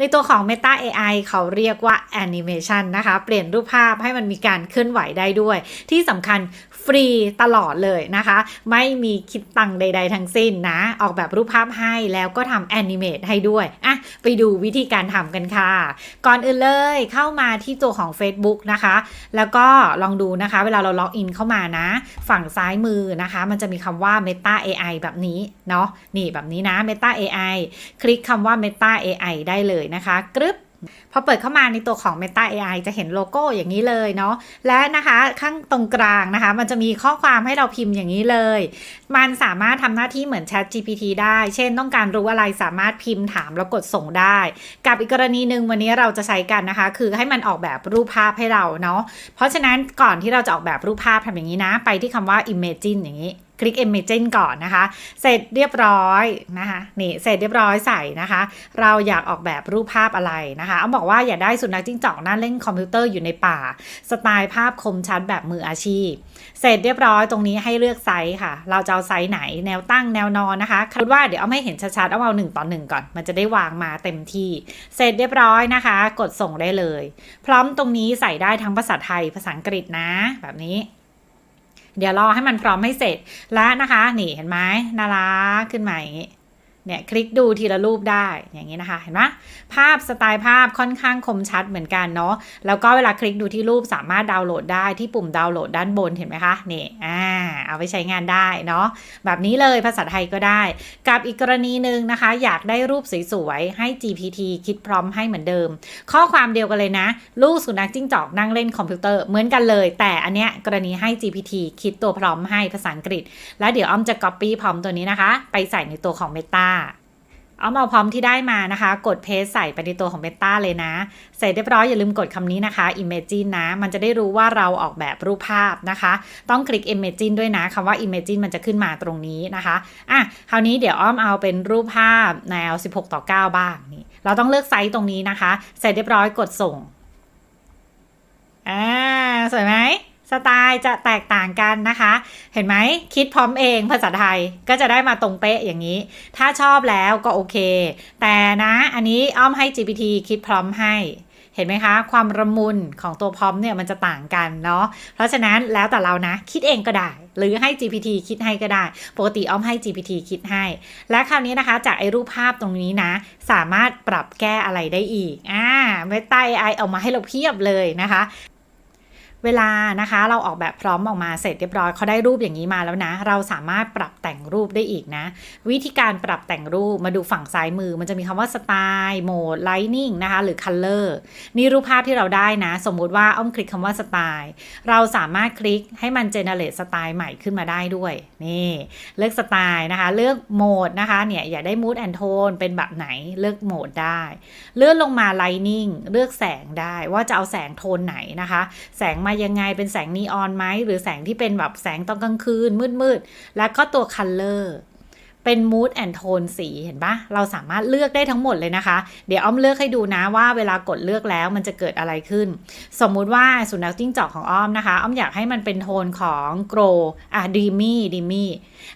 ในตัวของ Meta AI เขาเรียกว่า Animation นะคะ เปลี่ยนรูปภาพให้มันมีการเคลื่อนไหวได้ด้วย ที่สำคัญ ฟรีตลอดเลยนะคะ ไม่มีคิดตังใด ๆ ทั้งสิ้นนะ ออกแบบรูปภาพให้แล้วก็ทำแอนิเมตให้ด้วยอะไปดูวิธีการทำกันค่ะ ก่อนอื่นเลยเข้ามาที่ตัวของ Facebook นะคะ แล้วก็ลองดูนะคะ เวลาเราล็อกอินเข้ามานะ ฝั่งซ้ายมือนะคะ มันจะมีคำว่า Meta AI แบบนี้เนาะนี่แบบนี้นะ Meta AI คลิกคำว่า Meta AI ได้เลยนะคะกรึ๊บ พอเปิดเข้ามาในตัวของ Meta AI จะเห็นโลโก้อย่างนี้เลยเนาะและนะคะข้างตรงกลางนะคะ มันจะมีข้อความให้เราพิมพ์อย่างนี้เลย มันสามารถทำหน้าที่เหมือน Chat GPT ได้ เช่นต้องการรู้อะไรสามารถพิมพ์ถามแล้วกดส่งได้ กับอีกกรณีหนึ่งวันนี้เราจะใช้กันนะคะ คือให้มันออกแบบรูปภาพให้เราเนาะเพราะฉะนั้นก่อนที่เราจะออกแบบรูปภาพทำอย่างนี้นะ ไปที่คำว่า imagine อย่างนี้ คลิก imagine ก่อนนะคะ เสร็จเรียบร้อยนะคะ นี่เสร็จเรียบร้อยใส่นะคะ เราอยากออกแบบรูปภาพอะไรนะคะเอาบอกว่าอย่าได้สุนัขจิ้งจอกนั่งเล่นคอมพิวเตอร์อยู่ในป่า สไตล์ภาพคมชัดแบบมืออาชีพ เสร็จเรียบร้อยตรงนี้ให้เลือกไซส์ค่ะ เราจะเอาไซส์ไหนแนวตั้งแนวนอนนะคะคิดว่าเดี๋ยวเอาไม่เห็นชัดๆเอาเอาหนึ่งต่อหนึ่งก่อน มันจะได้วางมาเต็มที่ เสร็จเรียบร้อยนะคะ กดส่งได้เลย พร้อมตรงนี้ใส่ได้ทั้งภาษาไทยภาษาอังกฤษนะ แบบนี้ เดี๋ยวรอให้มันพร้อมให้เสร็จแล้วนะคะ นี่เห็นไหมน่ารักขึ้นมาอย่างนี้ เนี่ยคลิกดูทีละรูปได้อย่างนี้นะคะ เห็นไหมภาพสไตล์ภาพค่อนข้างคมชัดเหมือนกันเนาะแล้วก็เวลาคลิกดูที่รูปสามารถดาวน์โหลดได้ที่ปุ่มดาวน์โหลดด้านบนเห็นไหมคะนี่อ่าเอาไปใช้งานได้เนาะแบบนี้เลยภาษาไทยก็ได้ กับอีกกรณีหนึ่งนะคะ อยากได้รูปสวยๆให้ GPT คิดพร้อมให้เหมือนเดิม ข้อความเดียวกันเลยนะ ลูกสุนัขจิ้งจอกนั่งเล่นคอมพิวเตอร์เหมือนกันเลย แต่อันเนี้ยกรณีให้ GPT คิดตัวพร้อมให้ภาษาอังกฤษ แล้วเดี๋ยวอ้อมจะ Copy พร้อมตัวนี้นะคะ ไปใส่ในตัวของ Meta เอามาพร้อมที่ได้มานะคะ กดเพสใส่ไปในตัวของ Meta เลยนะ เสร็จเรียบร้อยอย่าลืมกดคำนี้นะคะ Imagine นะ มันจะได้รู้ว่าเราออกแบบรูปภาพนะคะ ต้องคลิก Imagine ด้วยนะคำว่า Imagine มันจะขึ้นมาตรงนี้นะคะอะคราวนี้เดี๋ยวอ้อมเอาเป็นรูปภาพแนว 16 ต่อ 9 บ้างนี่เราต้องเลือกไซส์ตรงนี้นะคะ เสร็จเรียบร้อยกดส่งอ่าสวยไหม สไตล์จะแตกต่างกันนะคะ เห็นไหมคิดพร้อมเองภาษาไทยก็จะได้มาตรงเป๊ะอย่างนี้ ถ้าชอบแล้วก็โอเค แต่นะอันนี้อ้อมให้ GPT คิดพร้อมให้เห็นไหมคะ ความระมุนของตัวพร้อมเนี่ยมันจะต่างกันเนาะเพราะฉะนั้นแล้วแต่เรานะ คิดเองก็ได้ หรือให้ GPT คิดให้ก็ได้ ปกติอ้อมให้ GPT คิดให้ และคราวนี้นะคะ จากไอ้รูปภาพตรงนี้นะ สามารถปรับแก้อะไรได้อีกอ่า Meta AI เอามาให้เราเพียบเลยนะคะ เวลานะคะเราออกแบบพร้อมออกมาเสร็จเรียบร้อยเขาได้รูปอย่างนี้มาแล้วนะ เราสามารถปรับแต่งรูปได้อีกนะ วิธีการปรับแต่งรูปมาดูฝั่งซ้ายมือ มันจะมีคำว่าสไตล์โหมดไลนิ่งนะคะหรือ Color นี่รูปภาพที่เราได้นะ สมมุติว่าอ้อมคลิกคำว่าสไตล์เราสามารถคลิกให้มันเจเนเรตสไตล์ใหม่ขึ้นมาได้ด้วยนี่เลือกสไตล์นะคะ เลือกโหมดนะคะเนี่ยอยากได้ mood and tone เป็นแบบไหนเลือกโหมดได้ เลื่อนลงมา Lighting เลือกแสงได้ว่าจะเอาแสงโทนไหนนะคะ แสงมายังไงเป็นแสงนีออนไหมหรือแสงที่เป็นแบบแสงตอนกลางคืนมืดๆแล้วก็ตัว Color เป็น mood and tone สีเห็นปะเราสามารถเลือกได้ทั้งหมดเลยนะคะ เดี๋ยวอ้อมเลือกให้ดูนะว่าเวลากดเลือกแล้วมันจะเกิดอะไรขึ้น สมมุติว่าสุนัขจิ้งจอกของอ้อมนะคะ อ้อมอยากให้มันเป็นโทนของ grow อะ dreamy dreamy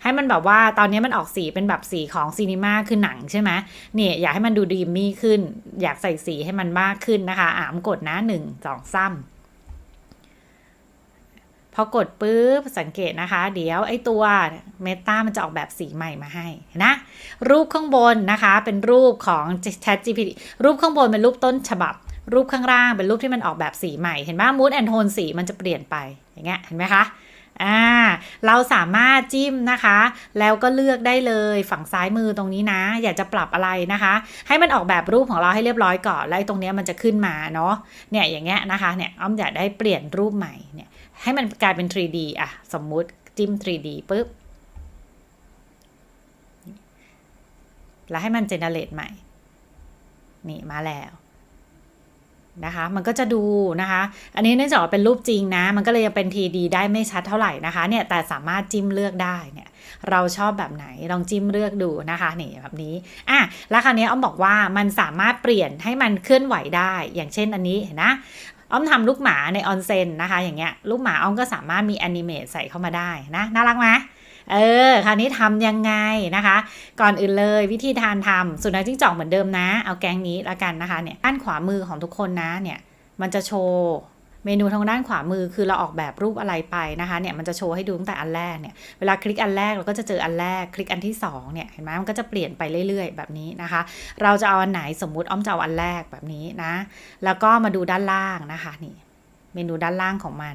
ให้มันแบบว่าตอนนี้มันออกสีเป็นแบบสีของซีนีมาคือหนังใช่ไหมเนี่ยอยากให้มันดูดีมี่ขึ้น อยากใส่สีให้มันมากขึ้นนะคะ อ่ามกดนะหนึ่งสองซ้ำ พอกดปุ๊บสังเกตนะคะ เดี๋ยวไอตัวเมตามันจะออกแบบสีใหม่มาให้นะ รูปข้างบนนะคะ เป็นรูปของ Chat GPT รูปข้างบนเป็นรูปต้นฉบับ รูปข้างล่างเป็นรูปที่มันออกแบบสีใหม่ เห็นไหมมูดแอนโทนสีมันจะเปลี่ยนไปอย่างเงี้ยเห็นไหมคะอ่าเราสามารถจิ้มนะคะ แล้วก็เลือกได้เลยฝั่งซ้ายมือตรงนี้นะ อยากจะปรับอะไรนะคะ ให้มันออกแบบรูปของเราให้เรียบร้อยก่อน แล้วตรงนี้มันจะขึ้นมาเนาะเนี่ยอย่างเงี้ยนะคะเนี่ยอ้อมอยากได้เปลี่ยนรูปใหม่เนี่ย ให้มันกลายเป็น 3D อะ สมมุติจิ้ม 3D ปุ๊บ แล้วให้มันเจเนเรตใหม่ นี่มาแล้วนะคะ มันก็จะดูนะคะ อันนี้เนื่องจากเป็นรูปจริงนะ มันก็เลยยังเป็น 3D ได้ไม่ชัดเท่าไหร่นะคะ เนี่ย แต่สามารถจิ้มเลือกได้เนี่ย เราชอบแบบไหน ลองจิ้มเลือกดูนะคะ นี่แบบนี้ อะ แล้วคราวนี้อ้อมบอกว่ามันสามารถเปลี่ยนให้มันเคลื่อนไหวได้ อย่างเช่นอันนี้เห็นนะ อ้อมทำลูกหมาในออนเซ็นนะคะ อย่างเงี้ยลูกหมาอ้อมก็สามารถมีแอนิเมตใส่เข้ามาได้นะน่ารักไหมเออ คราวนี้ทำยังไงนะคะ ก่อนอื่นเลยวิธีทานทำสุนัขจิ้งจอกเหมือนเดิมนะ เอาแกงนี้ละกันนะคะเนี่ยด้านขวามือของทุกคนนะเนี่ยมันจะโชว์ เมนูทางด้านขวามือคือเราออกแบบรูปอะไรไปนะคะเนี่ยมันจะโชว์ให้ดูตั้งแต่อันแรกเนี่ยเวลาคลิกอันแรกเราก็จะเจออันแรก คลิกอันที่สองเนี่ยเห็นไหมมันก็จะเปลี่ยนไปเรื่อยๆ แบบนี้นะคะ เราจะเอาอันไหนสมมุติอ้อมจะเอาอันแรกแบบนี้นะ แล้วก็มาดูด้านล่างนะคะนี่เมนูด้านล่างของมัน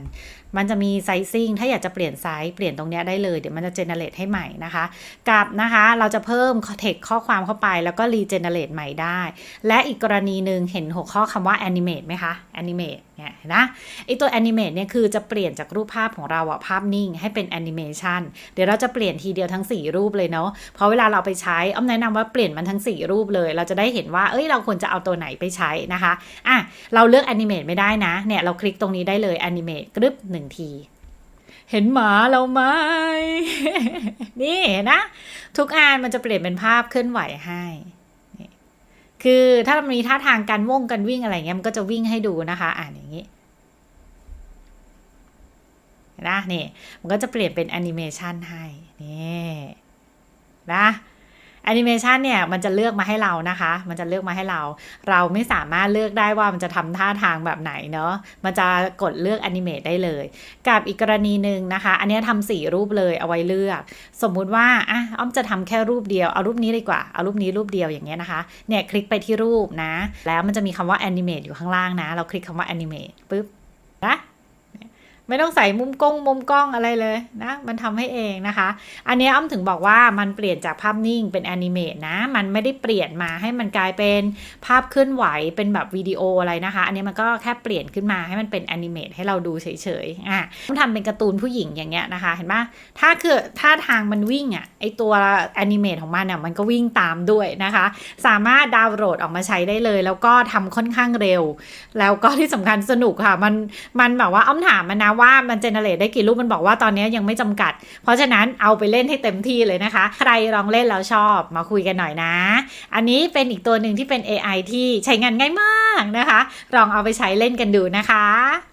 มันจะมีไซซิ่งถ้าอยากจะเปลี่ยนไซส์เปลี่ยนตรงนี้ได้เลย เดี๋ยวมันจะเจเนเรตให้ใหม่นะคะกับนะคะเราจะเพิ่มเทคข้อความเข้าไปแล้วก็รีเจเนเรตใหม่ได้ และอีกกรณีหนึ่งเห็นหัวข้อคำว่า animate ไหมคะ animate เนี่ยนนะไอตัว animate เนี่ยคือจะเปลี่ยนจากรูปภาพของเราอะภาพนิ่งให้เป็น animation เดี๋ยวเราจะเปลี่ยนทีเดียวทั้ง 4 รูปเลยเนาะเพราะเวลาเราไปใช้อ้อมแนะนำว่าเปลี่ยนมันทั้ง 4 รูปเลย เราจะได้เห็นว่าเอ้ยเราควรจะเอาตัวไหนไปใช้นะคะอะเราเลือก animate ไม่ได้นะเนี่ยเราคลิกตรงนี้ได้เลย animate กรึบหนึ่งที เห็นหมาเราไหมนี่นะ ทุกอันมันจะเปลี่ยนเป็นภาพเคลื่อนไหวให้คือถ้ามันมีท่าทางการว่งกันวิ่งอะไรเงี้ยมันก็จะวิ่งให้ดูนะคะ อ่านอย่างนี้นะนี่มันก็จะเปลี่ยนเป็นแอนิเมชันให้นี่นะ อนิเมชันเนี่ยมันจะเลือกมาให้เรานะคะ มันจะเลือกมาให้เรา เราไม่สามารถเลือกได้ว่ามันจะทำท่าทางแบบไหนเนาะ มันจะกดเลือกแอนิเมตได้เลย กับอีกกรณีหนึ่งนะคะ อันนี้ทำสี่รูปเลยเอาไว้เลือก สมมุติว่าอะอ้อมจะทำแค่รูปเดียว เอารูปนี้ดีกว่า เอารูปนี้รูปเดียวอย่างเงี้ยนะคะ เนี่ยคลิกไปที่รูปนะ แล้วมันจะมีคำว่า animate อยู่ข้างล่างนะ เราคลิกคำว่า animate ปุ๊บนะ ไม่ต้องใส่มุมกล้องมุมกล้องอะไรเลยนะ มันทำให้เองนะคะ อันนี้อ้อมถึงบอกว่ามันเปลี่ยนจากภาพนิ่งเป็นแอนิเมตนะ มันไม่ได้เปลี่ยนมาให้มันกลายเป็นภาพเคลื่อนไหวเป็นแบบวิดีโออะไรนะคะ อันนี้มันก็แค่เปลี่ยนขึ้นมาให้มันเป็นแอนิเมตให้เราดูเฉยๆอะต้องทำเป็นการ์ตูนผู้หญิงอย่างเงี้ยนะคะ เห็นปะถ้าคือถ้าทางมันวิ่งอะไอตัวแอนิเมตของมันเนี่ยมันก็วิ่งตามด้วยนะคะ สามารถดาวน์โหลดออกมาใช้ได้เลย แล้วก็ทำค่อนข้างเร็ว แล้วก็ที่สำคัญสนุกค่ะ มันมันแบบว่าอ้อมถามมันนะว่ามันเจเนเรตได้กี่รูปมันบอกว่าตอนนี้ยังไม่จำกัด เพราะฉะนั้นเอาไปเล่นให้เต็มที่เลยนะคะ ใครลองเล่นแล้วชอบมาคุยกันหน่อยนะ อันนี้เป็นอีกตัวหนึ่งที่เป็น AI ที่ใช้งานง่ายมากนะคะ ลองเอาไปใช้เล่นกันดูนะคะ